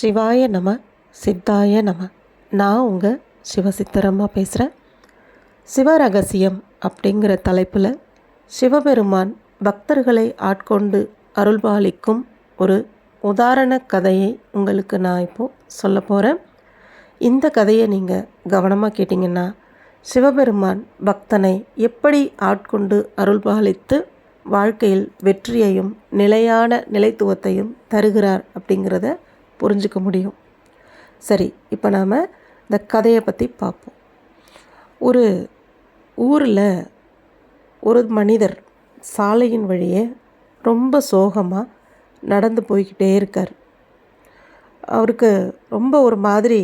சிவாய நம சித்தாய நம. நான் உங்கள் சிவசித்தரம்மா பேசுகிறேன் சிவரகசியம் அப்படிங்கிற தலைப்பில் சிவபெருமான் பக்தர்களை ஆட்கொண்டு அருள்பாலிக்கும் ஒரு உதாரண கதையை உங்களுக்கு நான் இப்போது சொல்ல போகிறேன் இந்த கதையை நீங்கள் கவனமாக கேட்டிங்கன்னா சிவபெருமான் பக்தனை எப்படி ஆட்கொண்டு அருள்பாலித்து வாழ்க்கையில் வெற்றியையும் நிலையான நிலைத்துவத்தையும் தருகிறார் அப்படிங்கிறத புரிஞ்சுக்க முடியும். சரி இப்போ நாம் இந்த கதையை பற்றி பார்ப்போம் ஒரு ஊரில் ஒரு மனிதர் சாலையின் வழியே ரொம்ப சோகமாக நடந்து போய்கிட்டே இருக்கார். அவருக்கு ரொம்ப ஒரு மாதிரி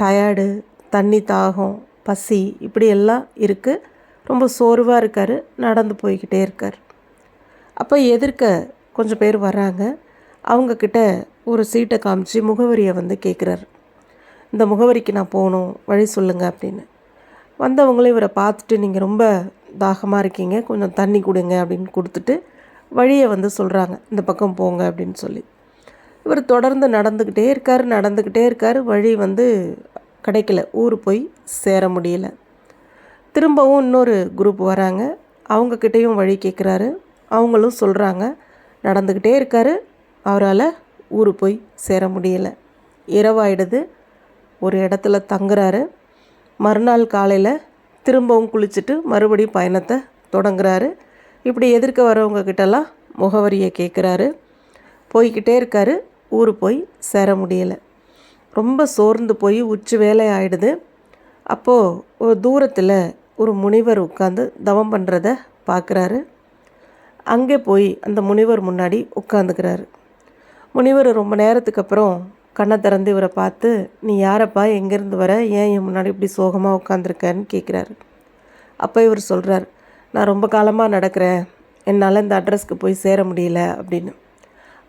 டயர்டு தண்ணி தாகம் பசி இப்படியெல்லாம் இருக்குது ரொம்ப சோர்வாக இருக்கார் நடந்து போய்கிட்டே இருக்கார். அப்போ எதிர்க்க கொஞ்சம் பேர் வராங்க அவங்கக்கிட்ட ஒரு சீட்டை காமிச்சு முகவரியை வந்து கேட்குறாரு இந்த முகவரிக்கு நான் போகணும் வழி சொல்லுங்கள் அப்படின்னு. வந்தவங்களும் இவரை பார்த்துட்டு நீங்கள் ரொம்ப தாகமாக இருக்கீங்க கொஞ்சம் தண்ணி கொடுங்க அப்படின்னு கொடுத்துட்டு வழியை வந்து சொல்கிறாங்க இந்த பக்கம் போங்க அப்படின்னு சொல்லி. இவர் தொடர்ந்து நடந்துக்கிட்டே இருக்கார் நடந்துக்கிட்டே இருக்கார். வழி வந்து கிடைக்கல. ஊர் போய் சேர முடியல. திரும்பவும் இன்னொரு குரூப் வராங்க. அவங்கக்கிட்டேயும் வழி கேட்குறாரு அவங்களும் சொல்கிறாங்க நடந்துக்கிட்டே இருக்கார். அவரால் ஊர் போய் சேர முடியல. இரவாயிடுது ஒரு இடத்துல தங்குறாரு. மறுநாள் காலையில் திரும்பவும் குளிச்சுட்டு மறுபடியும் பயணத்தை தொடங்குறாரு. இப்படி எதிர்க்க வரவங்க கிட்டலாம் முகவரியை கேட்குறாரு போய்கிட்டே இருக்காரு. ஊர் போய் சேர முடியலை. ரொம்ப சோர்ந்து போய் உச்சி வேலை ஆயிடுது. அப்போது ஒரு தூரத்தில் ஒரு முனிவர் உட்காந்து தவம் பண்ணுறத பார்க்குறாரு அங்கே போய் அந்த முனிவர் முன்னாடி உட்காந்துக்கிறாரு முனிவர் ரொம்ப நேரத்துக்கு அப்புறம் கண்ணை திறந்து இவரை பார்த்து நீ யாரப்பா? எங்கேருந்து வர? ஏன் என் முன்னாடி இப்படி சோகமாக உட்காந்துருக்கன்னு கேட்குறாரு. அப்போ இவர் சொல்கிறார் நான் ரொம்ப காலமாக நடக்கிறேன். என்னால் இந்த அட்ரஸ்க்கு போய் சேர முடியல அப்படின்னு.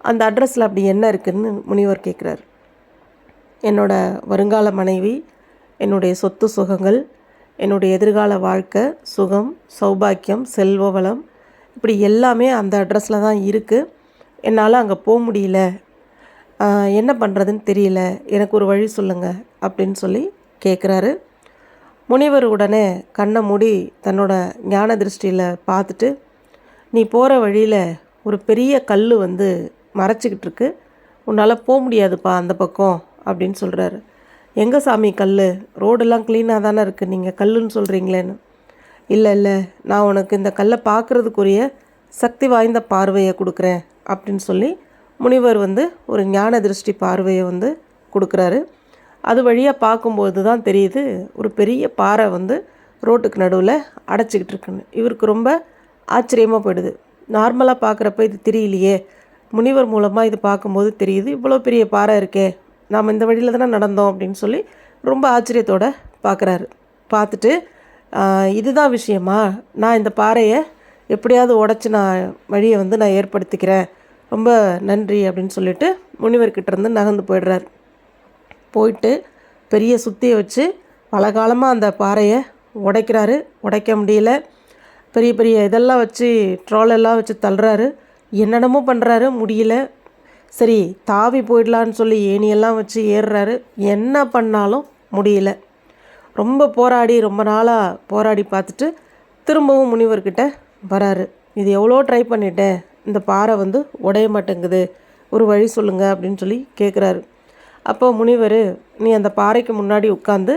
அந்த அட்ரஸில் அப்படி என்ன இருக்குதுன்னு முனிவர் கேட்குறாரு. என்னோட வருங்கால மனைவி என்னுடைய சொத்து சுகங்கள் என்னுடைய எதிர்கால வாழ்க்கை சுகம் சௌபாக்கியம் செல்வ வளம் இப்படி எல்லாமே அந்த அட்ரஸில் தான் இருக்குது என்னால் அங்கே போக முடியல. என்ன பண்ணுறதுன்னு தெரியல. எனக்கு ஒரு வழி சொல்லுங்கள் அப்படின்னு சொல்லி கேட்குறாரு முனிவர் உடனே கண்ணை மூடி தன்னோட ஞான திருஷ்டியில் பார்த்துட்டு நீ போகிற வழியில் ஒரு பெரிய கல் வந்து மறைச்சிக்கிட்டு இருக்கு. உன்னால் போக முடியாதுப்பா அந்த பக்கம் அப்படின்னு சொல்கிறாரு எங்கே சாமி கல் ரோடெல்லாம் க்ளீனாக தானே இருக்குது நீங்கள் கல்லுன்னு சொல்கிறீங்களேன்னு இல்லை இல்லை. நான் உனக்கு இந்த கல்லை பார்க்குறதுக்குரிய சக்தி வாய்ந்த பார்வையை கொடுக்குறேன். அப்படின்னு சொல்லி முனிவர் வந்து ஒரு ஞான திருஷ்டி பார்வையை வந்து கொடுக்குறாரு. அது வழியாக பார்க்கும்போது தான் தெரியுது ஒரு பெரிய பாறை வந்து ரோட்டுக்கு நடுவில் அடைச்சிக்கிட்டு இருக்குன்னு. இவருக்கு ரொம்ப ஆச்சரியமாக போயிடுது. நார்மலாக பார்க்குறப்ப இது தெரியலையே. முனிவர் மூலமாக இது பார்க்கும்போது தெரியுது இவ்வளோ பெரிய பாறை இருக்கே நாம் இந்த வழியில் தானே நடந்தோம் அப்படின்னு சொல்லி ரொம்ப ஆச்சரியத்தோடு பார்க்குறாரு. பார்த்துட்டு இதுதான் விஷயமா? நான் இந்த பாறையை எப்படியாவது உடச்சி நான் வழியை வந்து நான் ஏற்படுத்திக்கிறேன். ரொம்ப நன்றி அப்படின்னு சொல்லிட்டு முனிவர்கிட்ட இருந்து நகர்ந்து போயிடுறார். போயிட்டு பெரிய சுத்தியை வச்சு பலகாலமாக அந்த பாறையை உடைக்கிறாரு. உடைக்க முடியல. பெரிய பெரிய இதெல்லாம் வச்சு ட்ரோலெல்லாம் வச்சு தள்ளுறாரு. என்னென்னமோ பண்ணுறாரு முடியல. சரி தாவி போயிடலான்னு சொல்லி ஏணியெல்லாம் வச்சு ஏறுறாரு. என்ன பண்ணாலும் முடியல. ரொம்ப போராடி ரொம்ப நாளாக போராடி பார்த்துட்டு திரும்பவும் முனிவர்கிட்ட வராரு. இது எவ்வளோ ட்ரை பண்ணிட்டேன் இந்த பாறை வந்து உடைய மாட்டேங்குது. ஒரு வழி சொல்லுங்க அப்படின்னு சொல்லி கேட்குறாரு அப்போ முனிவர் நீ அந்த பாறைக்கு முன்னாடி உட்காந்து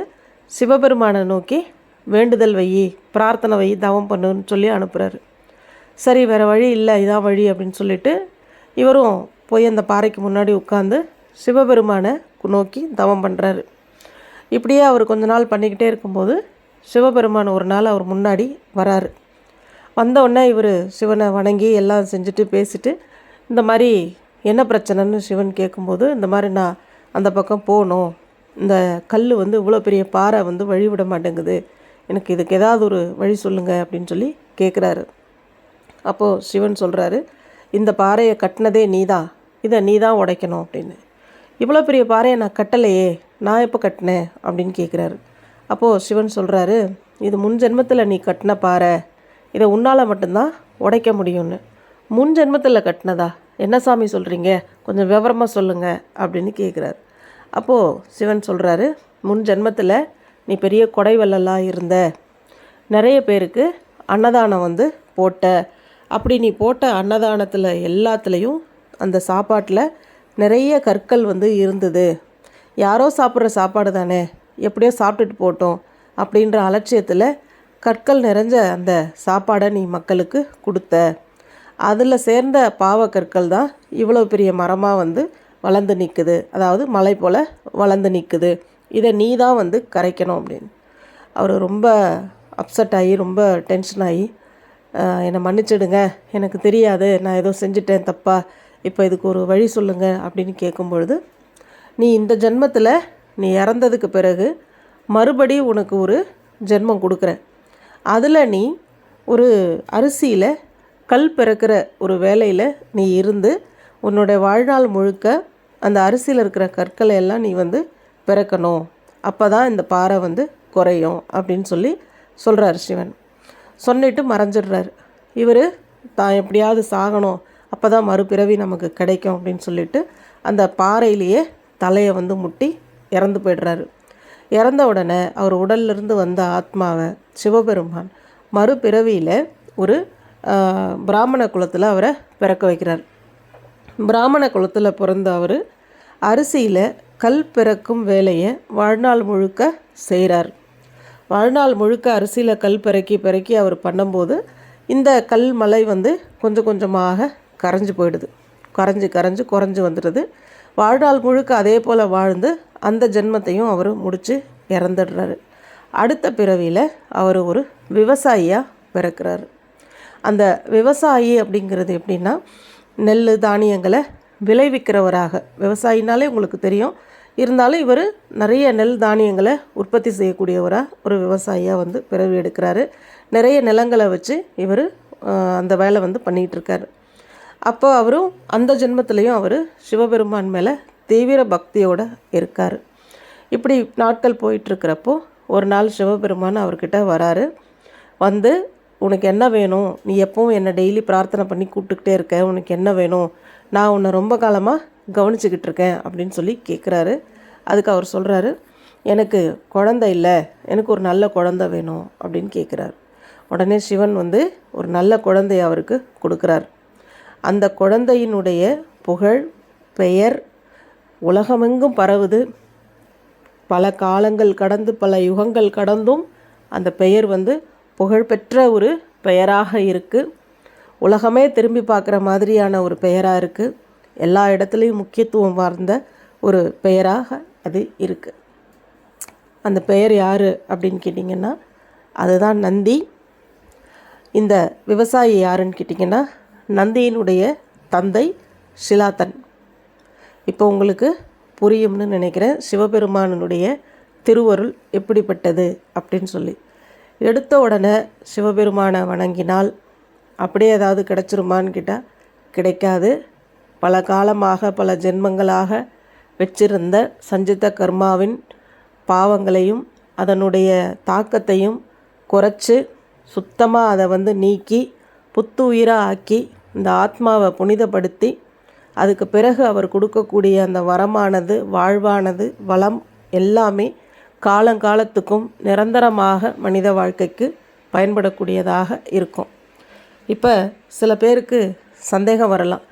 சிவபெருமானை நோக்கி வேண்டுதல் வை பிரார்த்தனை வை தவம் பண்ணுன்னு சொல்லி அனுப்புகிறாரு சரி வேறு வழி இல்லை இதான் வழி அப்படின்னு சொல்லிட்டு இவரும் போய் அந்த பாறைக்கு முன்னாடி உட்காந்து சிவபெருமானை நோக்கி தவம் பண்ணுறாரு இப்படியே அவர் கொஞ்ச நாள் பண்ணிக்கிட்டே இருக்கும்போது சிவபெருமான் ஒரு நாள் அவர் முன்னாடி வராரு. வந்தவுடனே இவர் சிவனை வணங்கி எல்லாம் செஞ்சுட்டு பேசிட்டு இந்த மாதிரி என்ன பிரச்சனைன்னு சிவன் கேட்கும்போது இந்த மாதிரி நான் அந்த பக்கம் போகணும். இந்த கல் வந்து இவ்வளோ பெரிய பாறை வந்து வழிவிட மாட்டேங்குது. எனக்கு இதுக்கு ஏதாவது ஒரு வழி சொல்லுங்கள் அப்படின்னு சொல்லி கேட்குறாரு அப்போது சிவன் சொல்கிறாரு இந்த பாறையை கட்டினதே நீ தான் இதை நீ தான் உடைக்கணும் அப்படின்னு. இவ்வளோ பெரிய பாறையை நான் கட்டலையே நான் எப்போ கட்டினேன் அப்படின்னு கேட்குறாரு அப்போது சிவன் சொல்கிறாரு இது முன் ஜென்மத்தில் நீ கட்டின பாறை. இதை உன்னால் மட்டும்தான் உடைக்க முடியும்னு. முன் ஜென்மத்தில் கட்டினதா? என்ன சாமி சொல்கிறீங்க கொஞ்சம் விவரமாக சொல்லுங்கள் அப்படின்னு கேட்குறாரு அப்போது சிவன் சொல்கிறாரு முன் ஜென்மத்தில் நீ பெரிய கொடை இருந்த. நிறைய பேருக்கு அன்னதானம் வந்து போட்ட. அப்படி நீ போட்ட அன்னதானத்தில் எல்லாத்துலேயும் அந்த சாப்பாட்டில் நிறைய கற்கள் வந்து இருந்தது. யாரோ சாப்பிட்ற சாப்பாடு தானே? எப்படியோ சாப்பிட்டுட்டு போட்டோம். அப்படின்ற அலட்சியத்தில் கற்கள் நிறைஞ்ச அந்த சாப்பாடை நீ மக்களுக்கு கொடுத்த. அதில் சேர்ந்த பாவக்கற்கள் தான் இவ்வளோ பெரிய மரமாக வந்து வளர்ந்து நிற்குது அதாவது மலை போல் வளர்ந்து நிற்குது இதை நீ தான் வந்து கரைக்கணும் அப்படின்னு. அவர் ரொம்ப அப்செட் ஆகி ரொம்ப டென்ஷன் ஆகி என்னை மன்னிச்சிடுங்க. எனக்கு தெரியாது. நான் ஏதோ செஞ்சுட்டேன் தப்பா. இப்போ இதுக்கு ஒரு வழி சொல்லுங்கள் அப்படின்னு கேட்கும்பொழுது நீ இந்த ஜென்மத்தில் நீ இறந்ததுக்கு பிறகு மறுபடி உனக்கு ஒரு ஜென்மம் கொடுக்குறேன். அதில் நீ ஒரு அரிசியில் கல் பிறக்கிற ஒரு வேலையில் நீ இருந்து உன்னோட வாழ்நாள் முழுக்க அந்த அரிசியில் இருக்கிற கற்களை எல்லாம் நீ வந்து பிறக்கணும். அப்போ தான் இந்த பாறை வந்து குறையும் அப்படின்னு சொல்லி சொல்கிறார் சிவன். சொன்னிட்டு மறைஞ்சிடுறாரு. இவர் தான் எப்படியாவது சாகணும். அப்போ தான் மறுபிறவி நமக்கு கிடைக்கும். அப்படின்னு சொல்லிட்டு அந்த பாறையிலேயே தலையை வந்து முட்டி இறந்து போயிடுறாரு. இறந்த உடனே அவர் உடல்லிருந்து வந்த ஆத்மாவை சிவபெருமான் மறுபிறவியில் ஒரு பிராமண குலத்தில் அவரை பிறக்க வைக்கிறார். பிராமண குலத்தில் பிறந்த அவர் அரிசியில் கல் பிறக்கும் வேலையை வாழ்நாள் முழுக்க செய்கிறார் வாழ்நாள் முழுக்க அரிசியில் கல் பிறக்கி பிறக்கி அவர் பண்ணும்போது இந்த கல் மலை வந்து கொஞ்சம் கொஞ்சமாக கரைஞ்சு போயிடுது. கரைஞ்சி கரைஞ்சு குறைஞ்சி வந்துடுது. வாழ்நாள் முழுக்க அதே போல் வாழ்ந்து அந்த ஜென்மத்தையும் அவர் முடித்து இறந்துடுறாரு. அடுத்த பிறவியில் அவர் ஒரு விவசாயியாக பிறக்கிறாரு. அந்த விவசாயி அப்படிங்கிறது எப்படின்னா நெல் தானியங்களை விளைவிக்கிறவராக. விவசாயினாலே உங்களுக்கு தெரியும். இருந்தாலும் இவர் நிறைய நெல் தானியங்களை உற்பத்தி செய்யக்கூடியவராக ஒரு விவசாயியாக வந்து பிறவி எடுக்கிறாரு. நிறைய நிலங்களை வச்சு இவர் அந்த வேலை வந்து பண்ணிகிட்ருக்காரு. அப்போ அவரும் அந்த ஜென்மத்திலையும் அவர் சிவபெருமான் மேலே தீவிர பக்தியோடு இருக்கார். இப்படி நாட்கள் போயிட்டுருக்கிறப்போ ஒரு நாள் சிவபெருமான் அவர்கிட்ட வராரு. வந்து உனக்கு என்ன வேணும்? நீ எப்பவும் என்னை டெய்லி பிரார்த்தனை பண்ணி கூப்பிட்டுக்கிட்டே இருக்க. உனக்கு என்ன வேணும்? நான் உன்னை ரொம்ப காலமாக கவனிச்சுக்கிட்டு இருக்கேன். அப்படின்னு சொல்லி கேட்குறாரு அதுக்கு அவர் சொல்கிறாரு எனக்கு குழந்தை இல்லை. எனக்கு ஒரு நல்ல குழந்தை வேணும். அப்படின்னு கேட்குறாரு உடனே சிவன் வந்து ஒரு நல்ல குழந்தைய அவருக்கு கொடுக்குறார். அந்த குழந்தையினுடைய புகழ் பெயர் உலகமெங்கும் பரவுது. பல காலங்கள் கடந்து பல யுகங்கள் கடந்தும் அந்த பெயர் வந்து புகழ்பெற்ற ஒரு பெயராக இருக்குது உலகமே திரும்பி பார்க்குற மாதிரியான ஒரு பெயராக இருக்குது எல்லா இடத்துலையும் முக்கியத்துவம் வார்ந்த ஒரு பெயராக அது இருக்குது அந்த பெயர் யார் அப்படின்னு கேட்டிங்கன்னா அதுதான் நந்தி. இந்த விவசாயி யாருன்னு கேட்டிங்கன்னா நந்தியினுடைய தந்தை ஷிலாதன். இப்போ உங்களுக்கு புரியும்னு நினைக்கிறேன். சிவபெருமானனுடைய திருவருள் எப்படிப்பட்டது அப்படின்னு சொல்லி. எடுத்த உடனே சிவபெருமானை வணங்கினால் அப்படியே ஏதாவது கிடைச்சிருமான்னு கேட்டால் கிடைக்காது. பல காலமாக பல ஜென்மங்களாக வச்சிருந்த சஞ்சித கர்மாவின் பாவங்களையும் அதனுடைய தாக்கத்தையும் குறைச்சி சுத்தமாக அதை வந்து நீக்கி புத்துயிராக ஆக்கி இந்த ஆத்மாவை புனிதப்படுத்தி அதுக்கு பிறகு அவர் கொடுக்கக்கூடிய அந்த வரமானது வாழ்வானது வளம் எல்லாமே காலங்காலத்துக்கும் நிரந்தரமாக மனித வாழ்க்கைக்கு பயன்படக்கூடியதாக இருக்கும். இப்போ சில பேருக்கு சந்தேகம் வரலாம்.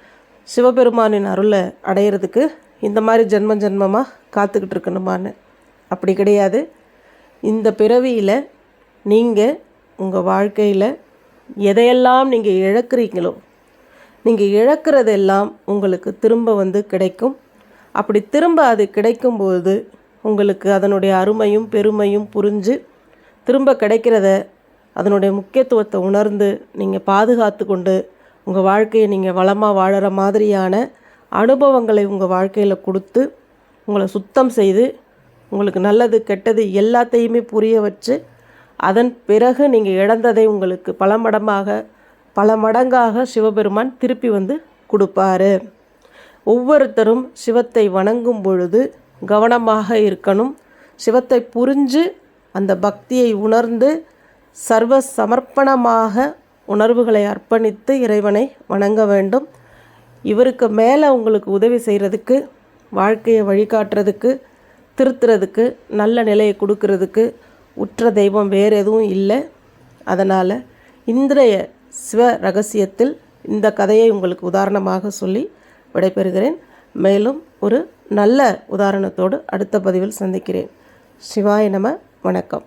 சிவபெருமானின் அருளை அடையிறதுக்கு இந்த மாதிரி ஜென்ம ஜென்மமாக காத்துக்கிட்டு இருக்கணுமான்னு. அப்படி கிடையாது. இந்த பிறவியில் நீங்கள் உங்கள் வாழ்க்கையில் எதையெல்லாம் நீங்கள் இழக்கிறீங்களோ நீங்கள் இழக்கிறதெல்லாம் உங்களுக்கு திரும்ப வந்து கிடைக்கும். அப்படி திரும்ப அது கிடைக்கும்போது உங்களுக்கு அதனுடைய அருமையும் பெருமையும் புரிஞ்சு திரும்ப கிடைக்கிறத அதனுடைய முக்கியத்துவத்தை உணர்ந்து நீங்கள் பாதுகாத்து கொண்டு உங்கள் வாழ்க்கையை நீங்கள் வளமாக வாழற மாதிரியான அனுபவங்களை உங்கள் வாழ்க்கையில் கொடுத்து உங்களை சுத்தம் செய்து உங்களுக்கு நல்லது கெட்டது எல்லாத்தையுமே புரிய வச்சு அதன் பிறகு நீங்கள் இழந்ததை உங்களுக்கு பல மடமாக பல மடங்காக சிவபெருமான் திருப்பி வந்து கொடுப்பாரு. ஒவ்வொருத்தரும் சிவத்தை வணங்கும் பொழுது கவனமாக இருக்கணும். சிவத்தை புரிஞ்சு அந்த பக்தியை உணர்ந்து சர்வ சமர்ப்பணமாக உணர்வுகளை அர்ப்பணித்து இறைவனை வணங்க வேண்டும். இவருக்கு மேலே உங்களுக்கு உதவி செய்கிறதுக்கு வாழ்க்கையை வழிகாட்டுறதுக்கு திருத்துறதுக்கு நல்ல நிலையை கொடுக்கறதுக்கு உற்ற தெய்வம் வேறு எதுவும் இல்லை. அதனால் இன்றைய சிவ ரகசியத்தில் இந்த கதையை உங்களுக்கு உதாரணமாக சொல்லி விடைபெறுகிறேன். மேலும் ஒரு நல்ல உதாரணத்தோடு அடுத்த பதிவில் சந்திக்கிறேன். சிவாய நம வணக்கம்.